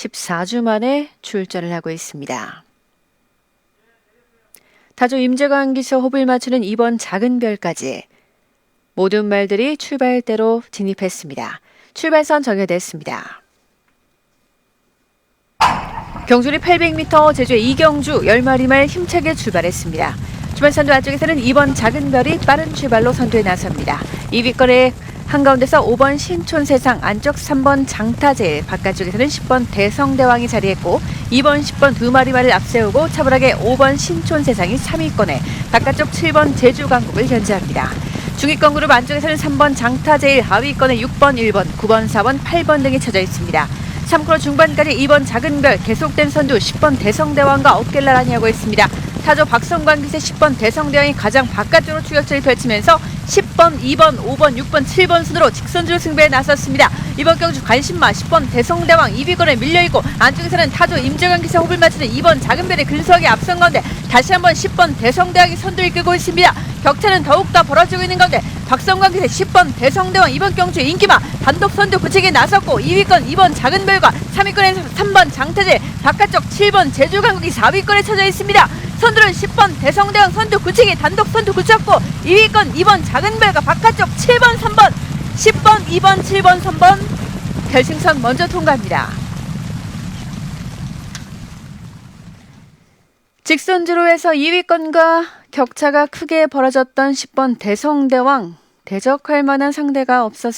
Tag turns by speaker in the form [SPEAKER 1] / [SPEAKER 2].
[SPEAKER 1] 14주 만에 출전을 하고 있습니다. 타조 임재광 기수 호흡을 맞추는 이번 작은 별까지 모든 말들이 출발대로 진입했습니다. 출발선 정해됐습니다. 경주리 800m 제주의 이경주 10마리 말 힘차게 출발했습니다. 주변 선두 안쪽에서는 2번 작은 별이 빠른 출발로 선두에 나섭니다. 2위권의 한가운데서 5번 신촌세상 안쪽 3번 장타제 바깥쪽에서는 10번 대성대왕이 자리했고 2번 10번 두 마리 말을 앞세우고 차분하게 5번 신촌세상이 3위권에 바깥쪽 7번 제주강국을 견제합니다. 중위권 그룹 안쪽에서는 3번 장타제일 하위권에 6번 1번 9번 4번 8번 등이 쳐져 있습니다. 3코너 중반까지 2번 작은별 계속된 선두 10번 대성대왕과 어깨를 나란히 하고 있습니다. 타조 박성광 기세 10번 대성대왕이 가장 바깥쪽으로 추격전을 펼치면서 10번, 2번, 5번, 6번, 7번 순으로 직선주로 승부에 나섰습니다. 이번 경주 관심마 10번 대성대왕 2위권에 밀려있고 안쪽에서는 타조 임재관 기세 호흡을 맞추는 2번 작은별이 근소하게 앞선 가운데 다시 한번 10번 대성대왕이 선두를 이끌고 있습니다. 격차는 더욱더 벌어지고 있는 가운데 박성광 기세 10번 대성대왕 이번 경주 인기마 단독 선두 굳히기 나섰고 2위권 2번 작은별과 3위권에서 3번 장태재 바깥쪽 7번 제주강국이 4위권에 쳐져 있습니다. 선두는 10번 대성대왕 선두 굳히기 단독 선두 굳혔고 2위권 2번 작은별과 바깥쪽 7번 3번 10번 2번 7번 3번 결승선 먼저 통과합니다. 직선주로 해서 2위권과 격차가 크게 벌어졌던 10번 대성대왕 대적할 만한 상대가 없었습니다.